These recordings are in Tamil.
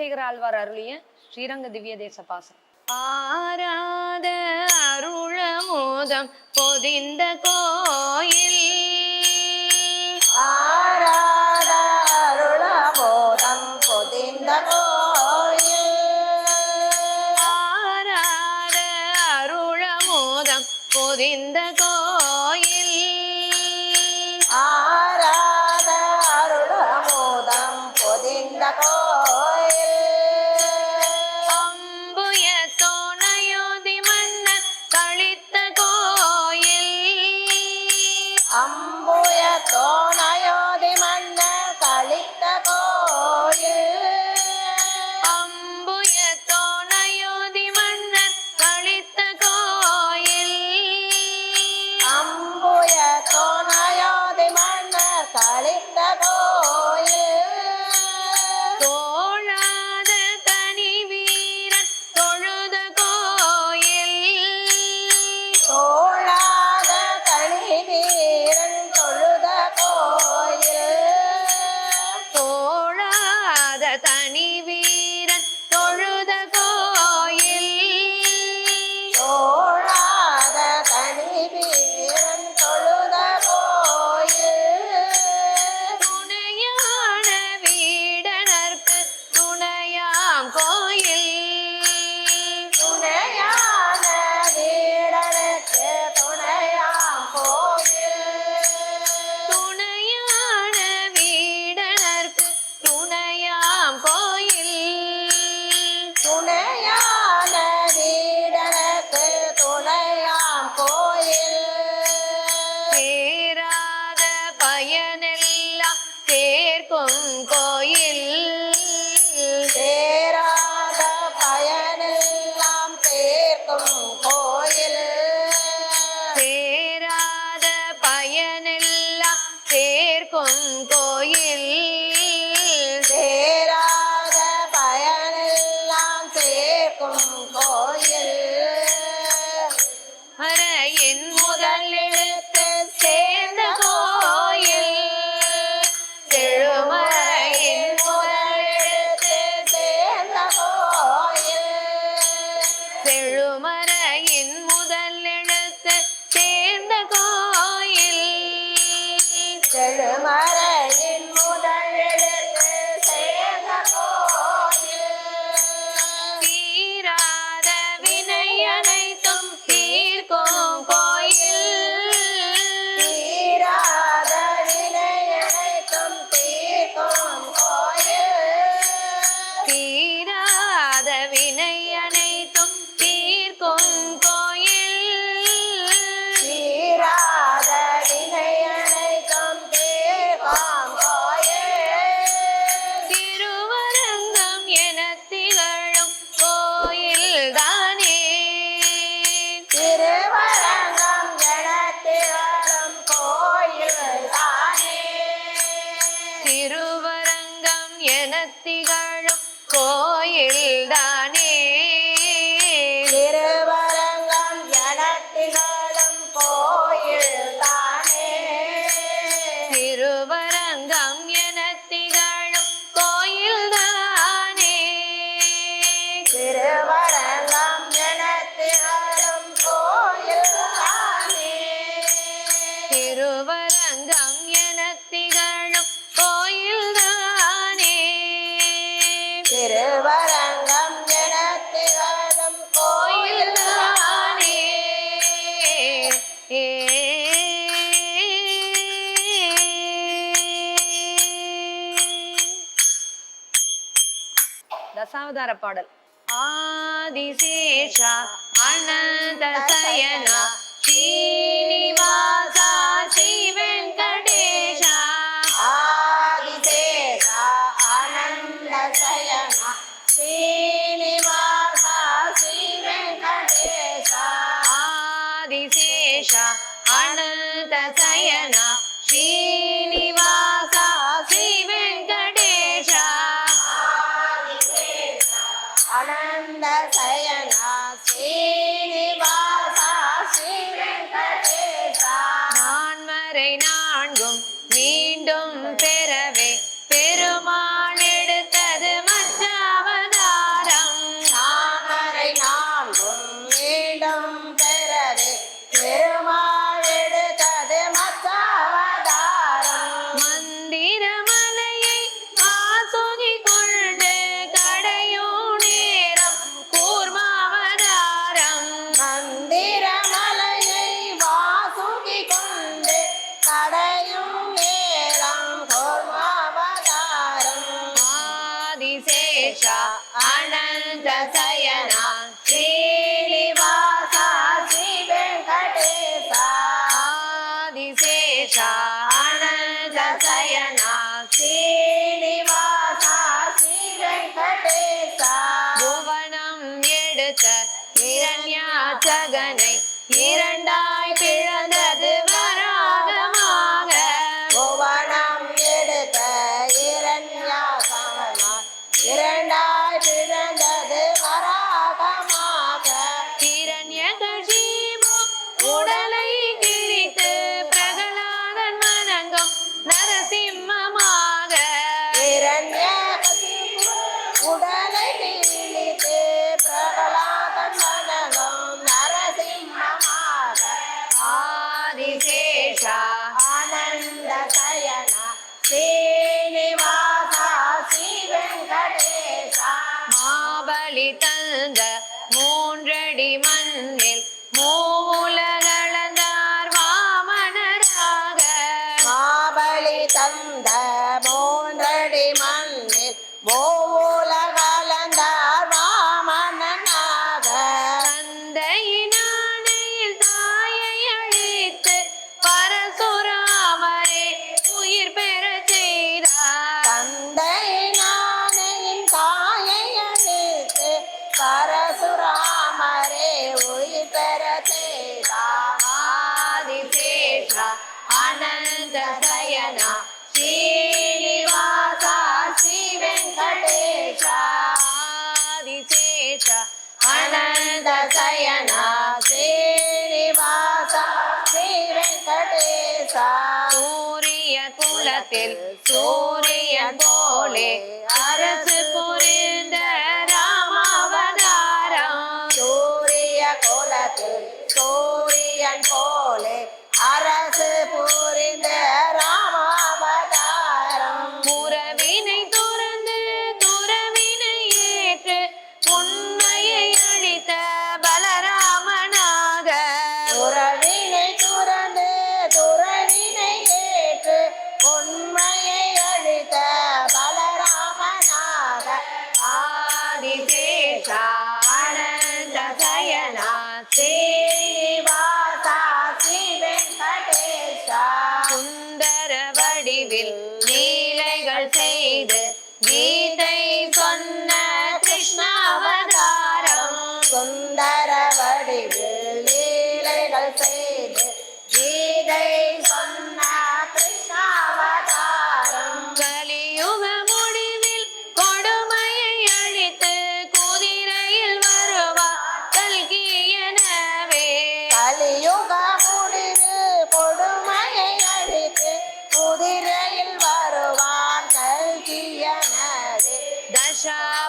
குலசேகர ஆழ்வார் அருளிய ஸ்ரீரங்க திவ்ய தேச பாசம் ஆராத அருளமோதம் பொதிந்த கோயில் Say, Rumor. தசாவதார பாடல். ஆதிசேஷா அனந்த சயனா ஸ்ரீனிவாசா ஸ்ரீ வெங்கடேஷா ஆதிசேஷா அனந்த சயனா ஸ்ரீனிவாசா ஸ்ரீ வெங்கடேஷா ஆதிசேஷா அனந்த சயனா ஸ்ரீனி ஆதிசேஷா அனந்த சயனா ஸ்ரீனிவாசா ஸ்ரீ வெங்கடேசா புவனம் எடுத்த இரண்யாச்சகனை இரண்டாய் மாபலி தந்த மூன்றடி மண்ணில் மூல கலந்தார் வாமனாக தந்தையினானையில் தாயை அழித்து பரசுராமரே உயிர் பெற செய்தார். தந்தை நானையின் தாயை அழித்து பரசுராமரே உயிர் பெற செய்தார். ஆதிசேஷா அனந்த சயனா ஸ்ரீனிவாசா ஸ்ரீ வெங்கடேசா சூரிய குலத்தில் சூரியன் போலே அரசு புரிந்த ராமாவதாரம். சூரிய கோலத்தில் சூரியன் போலே அரசு புரிந்த ராமாவதாரம் ஆதிசேஷா அனந்த சயனா ஸ்ரீனிவாசா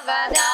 Sabada.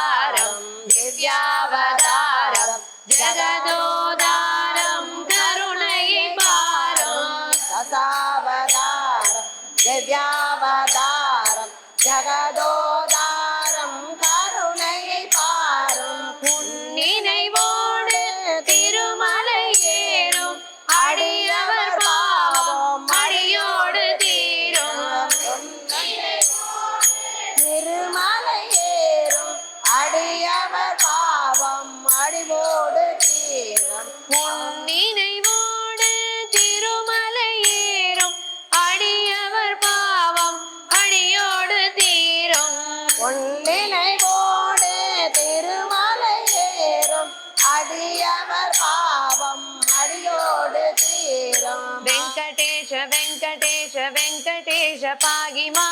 పాగి మా.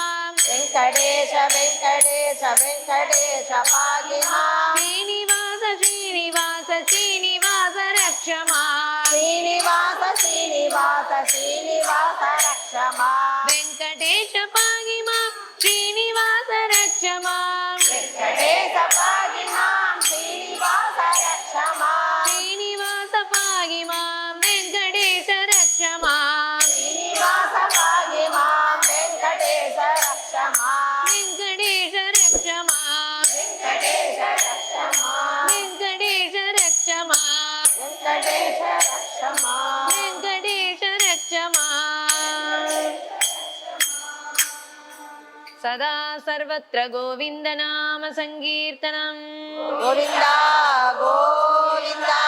వెంకటేశ వెంకటేశ వెంకటేశ పాగి మా. శ్రీనివాస శ్రీనివాస శ్రీనివాస రక్షమా శ్రీనివాస శ్రీనివాస శ్రీనివాస రక్షమా వెంకటేశ పాగి మా శ్రీనివాస రక్షమా వెంకటేశ పాగి మా శ్రీనివాస రక్షమా శ్రీనివాస పాగి सदा सर्वत्र गोविन्दनामसङ्कीर्तनम् गोविन्दा गोविन्दा